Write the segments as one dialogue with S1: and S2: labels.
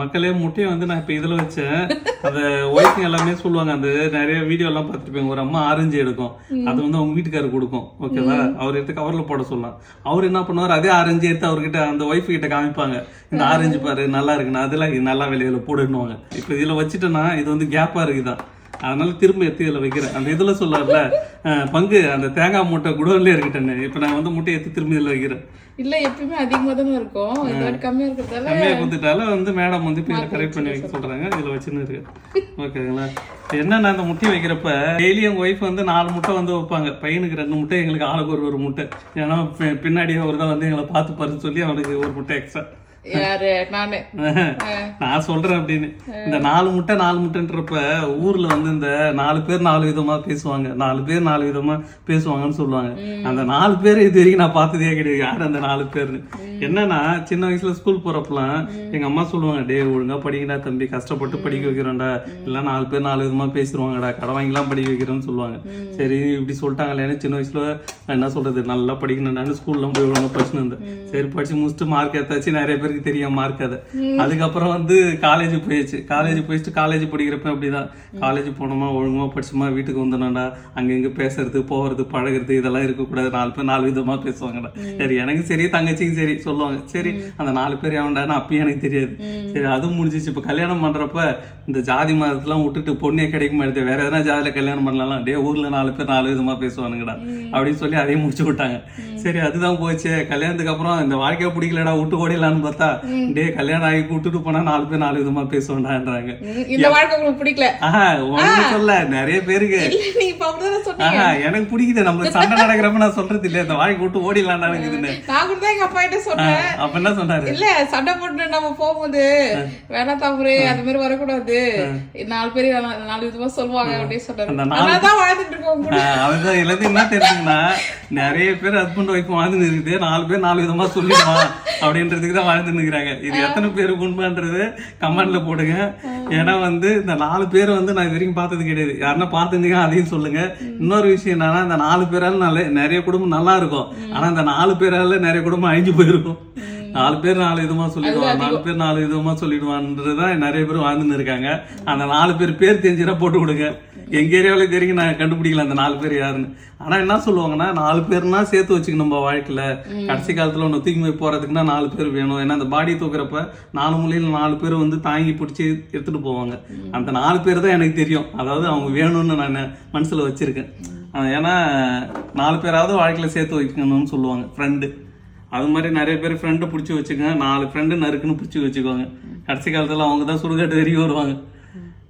S1: மக்களே முட்டையை வந்து நான் இப்போ இதில் வச்சேன். அந்த ஒய்ஃபுங்க எல்லாமே சொல்லுவாங்க அந்த நிறைய வீடியோ எல்லாம் பார்த்துருப்பேன் ஒரு அம்மா ஆரஞ்சு எடுக்கும். அது வந்து அவங்க வீட்டுக்காரர் கொடுக்கும். ஓகேவா அவர் எடுத்து கவரில் போட சொல்லலாம் அவர் என்ன பண்ணுவார்? அதே ஆரஞ்சு எடுத்து அவர்கிட்ட அந்த ஒய்ஃப் கிட்ட காமிப்பாங்க. இந்த ஆரஞ்சு பாரு நல்லா இருக்குண்ணா அதெல்லாம் நல்லா விலையில போடுன்னுவாங்க. இப்போ இதில் வச்சுட்டேன்னா இது வந்து கேப்பாக இருக்குதான் அதனால திரும்ப எடுத்து இதில் வைக்கிறேன். அந்த இதில் சொல்லார்ல பங்கு அந்த தேங்காய் மூட்டை குடோன்லேயே இருக்கட்டேன்னு இப்போ நான் வந்து முட்டையை எடுத்து திரும்ப இதில் வைக்கிறேன்.
S2: இல்ல எப்பயுமே அதிகமா தானே இருக்கும். கம்மியா இருக்கிறதால
S1: கம்மியாக கொடுத்துட்டால வந்து மேடம் வந்து இப்போ கரெக்ட் பண்ணி வைக்க சொல்கிறாங்க இதில் வச்சுன்னு இருக்கு. ஓகேங்களா என்னன்னா அந்த முட்டை வைக்கிறப்ப டெய்லி எங்கள் ஒய்ஃப் வந்து நாலு முட்டை வந்து வைப்பாங்க. பையனுக்கு ரெண்டு முட்டை எங்களுக்கு ஆளுக்கு ஒரு ஒரு முட்டை. ஏன்னா பின்னாடி அவர் தான் வந்து எங்களை பார்த்து பாருன்னு சொல்லி அவனுக்கு ஒரு முட்டை எக்ஸ்ட்ரா
S2: யாரு? நானு.
S1: நான் சொல்றேன் அப்படின்னு. இந்த நாலு முட்டை நாலு முட்டைன்றப்ப ஊர்ல வந்து இந்த நாலு பேர் நாலு விதமா பேசுவாங்க. நாலு பேர் நாலு விதமா பேசுவாங்கன்னு சொல்லுவாங்க. அந்த நாலு பேர் இது வரைக்கும் நான் பார்த்ததே கிடையாது. யார் அந்த நாலு பேர்னு? என்னன்னா சின்ன வயசுல ஸ்கூல் போறப்பலாம் எங்க அம்மா சொல்லுவாங்க டே ஒழுங்கா படிக்கடா தம்பி. கஷ்டப்பட்டு படிக்க வைக்கிறோம்டா. இல்ல நாலு பேர் நாலு விதமா பேசிடுவாங்கடா கடை வாங்கிலாம் படிக்க வைக்கிறோம்னு சொல்லுவாங்க. சரி இப்படி சொல்லிட்டாங்களேன்னு சின்ன வயசுல என்ன சொல்றது? நல்லா படிக்கணும்னு ஸ்கூல்லாம் போய் ஒழுங்கா படிச்சுன்னு இருந்தேன். சரி படிச்சு முடிச்சுட்டு மார்க் எடுத்தாச்சு. நிறைய பேருக்கு தெரியும் மார்க் அது. அதுக்கப்புறம் வந்து காலேஜ் போயிடுச்சு. காலேஜ் போயிட்டு காலேஜ் படிக்கிறப்ப அப்படிதான் காலேஜ் போனோமா ஒழுங்கமா படிச்சுமா வீட்டுக்கு வந்தோம்டா அங்க இங்க பேசுறது போறது பழகுறது இதெல்லாம் இருக்கக்கூடாது. நாலு பேர் நாலு விதமா பேசுவாங்கடா. சரி எனக்கு சரி தங்கச்சிக்கும் சரி சொல்லுவாங்க. சரி அந்த நாலு பேர் எவன்டான்னு அப்பயும் எனக்கு தெரியாது. சரி அதுவும் முடிஞ்சிச்சு. இப்ப கல்யாணம் பண்றப்ப இந்த ஜாதி மதத்தெல்லாம் விட்டுட்டு பொண்ணே கிடைக்க மாட்டேது வேற எதனா ஜாதியில கல்யாணம் பண்ணலாம் டே ஊர்ல நாலு பேர் நாலு விதமா பேசுவானுங்கடா. அப்படின்னு சொல்லி அதையும் முடிச்சு விட்டாங்க. சரி அதுதான் போச்சு. கல்யாணத்துக்கு அப்புறம் இந்த வாழ்க்கையை பிடிக்கலடா விட்டு ஓடிடலான்னு பார்த்தா டே கல்யாணம் ஆகி விட்டுட்டு போனா நாலு பேர் நாலு விதமா பேசுவான்டான்றாங்க.
S2: ம், இந்த வாழ்க்கை உங்களுக்கு பிடிக்கல?
S1: ஆஹா ஒண்ணு சொல்ல நிறைய பேருக்கு.
S2: இல்ல
S1: ஆஹா எனக்கு பிடிக்குது நம்ம சண்டை நடக்கிறப்ப நான் சொல்றது இல்லையா இந்த வாழ்க்கை விட்டு இருக்குதுன்னு
S2: நான் கூட தான் எங்க அப்பா கிட்ட சொன்னேன்.
S1: அப்ப என்ன சொன்னாரு?
S2: இல்ல சண்டை போட்டு நம்ம போகும்போது வேணா தவறு அந்த மாதிரி வரக்கூடாது. நாலு பேர் நாலு- விதமா சொல்லுவாங்க அப்படின்னு சொன்னாரு. அதனாலதான் வாழ்ந்துட்டு இருக்கோம்
S1: அதுதான் எல்லாத்தையும் என்ன தெரிஞ்சுங்கன்னா நிறைய பேர் ஹஸ்பண்ட் ஒய்ஃப் வாழ்ந்து இருக்குது நாலு பேர் நாலு விதமா சொல்லிடுவான் அப்படின்றதுக்கு தான் வாழ்ந்து நிற்கிறாங்க இது எத்தனை பேருக்கு உண்மைன்றது கமெண்ட்ல போடுங்க. ஏன்னா வந்து இந்த நாலு பேர் வந்து நான் இது வரைக்கும் பார்த்தது கிடையாது. யாருன்னா பார்த்துருந்தீங்க அதையும் சொல்லுங்க. இன்னொரு விஷயம் என்னன்னா இந்த நாலு பேரால நல்ல நிறைய குடும்பம் நல்லா இருக்கும். ஆனா இந்த நாலு பேரால நிறைய குடும்பம் அழிஞ்சு போயிருக்கும். நாலு பேர் நாலு விதமா சொல்லிடுவான். நாலு பேர் நாலு விதமா சொல்லிடுவான்றதுதான் நிறைய பேர் வாழ்ந்துன்னு இருக்காங்க அந்த நாலு பேர் பேர் தெரிஞ்சுனா போட்டு கொடுங்க. எங்க ஏரியாவில தெரியும் நான் கண்டுபிடிக்கல அந்த நாலு பேர் யாருன்னு. ஆனா என்ன சொல்லுவாங்கன்னா நாலு பேர்னா சேர்த்து வச்சுக்கணும் நம்ம வாழ்க்கையில கடைசி காலத்துல ஒன்று தூக்கி போய் போறதுக்குன்னா நாலு பேர் வேணும். ஏன்னா அந்த பாடி தூக்குறப்ப நாலு மூலையில நாலு பேர் வந்து தாங்கி பிடிச்சி எடுத்துட்டு போவாங்க. அந்த நாலு பேர் தான் எனக்கு தெரியும். அதாவது அவங்க வேணும்னு நான் மனசுல வச்சிருக்கேன். ஏன்னா நாலு பேராவது வாழ்க்கையில சேர்த்து வைக்கணும்னு சொல்லுவாங்க. ஃப்ரெண்டு அது மாதிரி நிறைய பேர் ஃப்ரெண்டை பிடிச்சி வச்சுக்கோங்க. நாலு ஃப்ரெண்டு நறுக்குன்னு பிடிச்சி வச்சுக்கோங்க. கடைசி காலத்தில் அவங்க தான் சுடுகாட்டு வரைக்கும் வருவாங்க.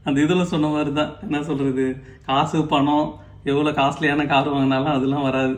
S1: அந்த இதில் சொன்ன மாதிரி தான் என்ன சொல்கிறது காசு பணம் எவ்வளோ காஸ்ட்லியான கார் வாங்கினாலும் அதெல்லாம் வராது.